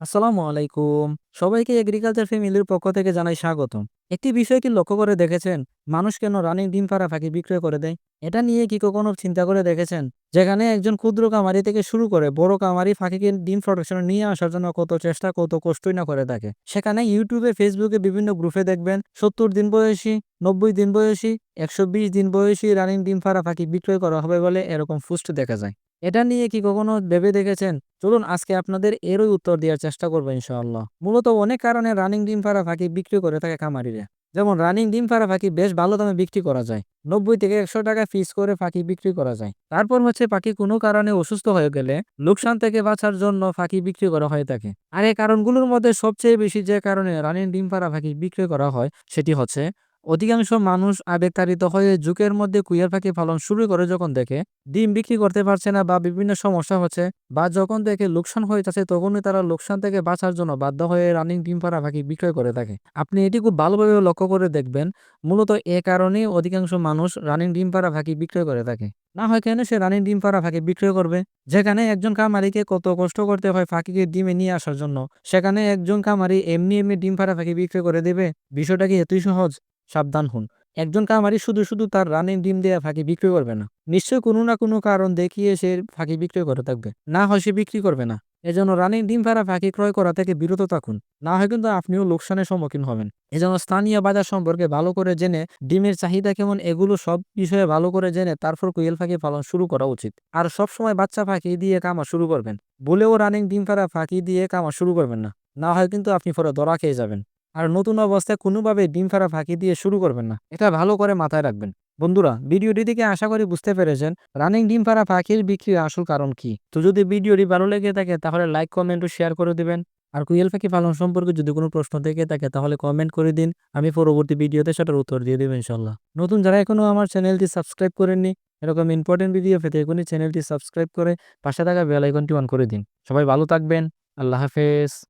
আসসালামু আলাইকুম। সবাইকে এগ্রিকালচার ফ্যামিলির পক্ষ থেকে জানাই স্বাগতম। একটি বিষয় কি লক্ষ্য করে দেখেছেন? মানুষ কেন রানিং ডিম পাড়া পাখি বিক্রয় করে দেয়? এটা নিয়ে কি কখনো চিন্তা করে দেখেছেন? যেখানে একজন ক্ষুদ্র কামারি থেকে শুরু করে বড় কামারি পাখিকে ডিম প্রোডাকশনে নিয়ে আসার জন্য কত চেষ্টা, কত কষ্টই না করে থাকে। সেখানে ইউটিউবে ফেসবুকে বিভিন্ন গ্রুপে দেখবেন, সত্তর দিন বয়সী, নব্বই দিন বয়সী, একশো বিশ দিন বয়সী রানিং ডিম পাড়া পাখি বিক্রয় করা হবে বলে এরকম পোস্ট দেখা যায়। এটা নিয়ে কি কখনো ভেবে দেখেছেন? চলুন আজকে আপনাদের এরই উত্তর দেওয়ার চেষ্টা করব ইনশাআল্লাহ। মূলত অনেক কারণে রানিং ডিম পাড়া ফাঁকি বিক্রি করে থাকে খামারিরা। যেমন রানিং ডিম পাড়া ফাঁকি বেশ ভালো দামে বিক্রি করা যায়। নব্বই থেকে একশো টাকা ফিস করে ফাঁকি বিক্রি করা যায়। তারপর হচ্ছে পাখি কোনো কারণে অসুস্থ হয়ে গেলে লোকসান থেকে বাঁচার জন্য ফাঁকি বিক্রি করা হয়ে থাকে। আর এই কারণগুলোর মধ্যে সবচেয়ে বেশি যে কারণে রানিং ডিম পাড়া ফাঁকি বিক্রি করা হয়, সেটি হচ্ছে অধিকাংশ মানুষ আবেগতাড়িত হয়ে ঝুঁকের মধ্যে কুইয়ার পাখি পালন শুরু করে যখন দেখে, ডিম বিক্রি করতে পারছে না বা বিভিন্ন সমস্যা হচ্ছে বা যখন দেখে লোকসান হয়ে যাচ্ছে তখনই তারা লোকসান থেকে বাঁচার জন্য বাধ্য হয়ে রানিং ডিম পাড়া পাখি বিক্রয় করে থাকে। আপনি এটি খুব ভালোভাবে লক্ষ্য করে দেখবেন, মূলত এ কারণেই অধিকাংশ মানুষ রানিং ডিম পাড়া পাখি বিক্রয় করে থাকে। না হয় কেন সে রানিং ডিম পাড়া পাখি বিক্রয় করবে? যেখানে একজন কামারিকে কত কষ্ট করতে হয় পাখিকে ডিমে নিয়ে আসার জন্য, সেখানে একজন কামারি এমনি এমনি ডিম পাড়া পাখি বিক্রয় করে দেবে? বিষয়টা কি এতই সহজ? সাবধান হন। একজন কামারি শুধু শুধু তার রানিং ডিম দেওয়া ফাঁকি বিক্রি করবে না। নিশ্চয় কোনো না কোনো কারণ দেখিয়ে সে ফাঁকি বিক্রি করে থাকবে। না হয় সে বিক্রি করবে না। এজন্য রানিং ডিম ফাড়া ফাঁকি ক্রয় করা থেকে বিরত থাকুন। না হয় কিন্তু আপনিও লোকসানের সম্মুখীন হবেন। এজন্য স্থানীয় বাজার সম্পর্কে ভালো করে জেনে, ডিমের চাহিদা কেমন এগুলো সব বিষয়ে ভালো করে জেনে তারপর কোয়েল ফাঁকি পালন শুরু করা উচিত। আর সব সময় বাচ্চা ফাঁকি দিয়ে কামা শুরু করবেন। বলেও রানিং ডিম ফাড়া ফাঁকি দিয়ে কামা শুরু করবেন না। না হয় কিন্তু আপনি পরে ধরা খেয়ে যাবেন। আর নতুন অবস্থায় কোনোভাবে ডিম ফাড়া ফাঁকি দিয়ে শুরু করবেন না। এটা ভালো করে মাথায় রাখবেন। বন্ধুরা, ভিডিওটি থেকে আশা করি বুঝতে পেরেছেন রানিং ডিম ফাড়া পাখির বিক্রির আসল কারণ কি। তো যদি ভিডিওটি ভালো লেগে থাকে, তাহলে লাইক, কমেন্ট ও শেয়ার করে দিবেন। আর কুয়েল পাখি পালন সম্পর্কে যদি কোনো প্রশ্ন থেকে থাকে, তাহলে কমেন্ট করে দিন। আমি পরবর্তী ভিডিওতে সেটার উত্তর দিয়ে দেবো ইনশাল্লাহ নতুন যারা এখনও আমার চ্যানেলটি সাবস্ক্রাইব করেননি, এরকম ইম্পর্টেন্ট ভিডিও পেতে এখনই চ্যানেলটি সাবস্ক্রাইব করে পাশে থাকা বেল আইকনটি অন করে দিন। সবাই ভালো থাকবেন। আল্লাহ হাফেজ।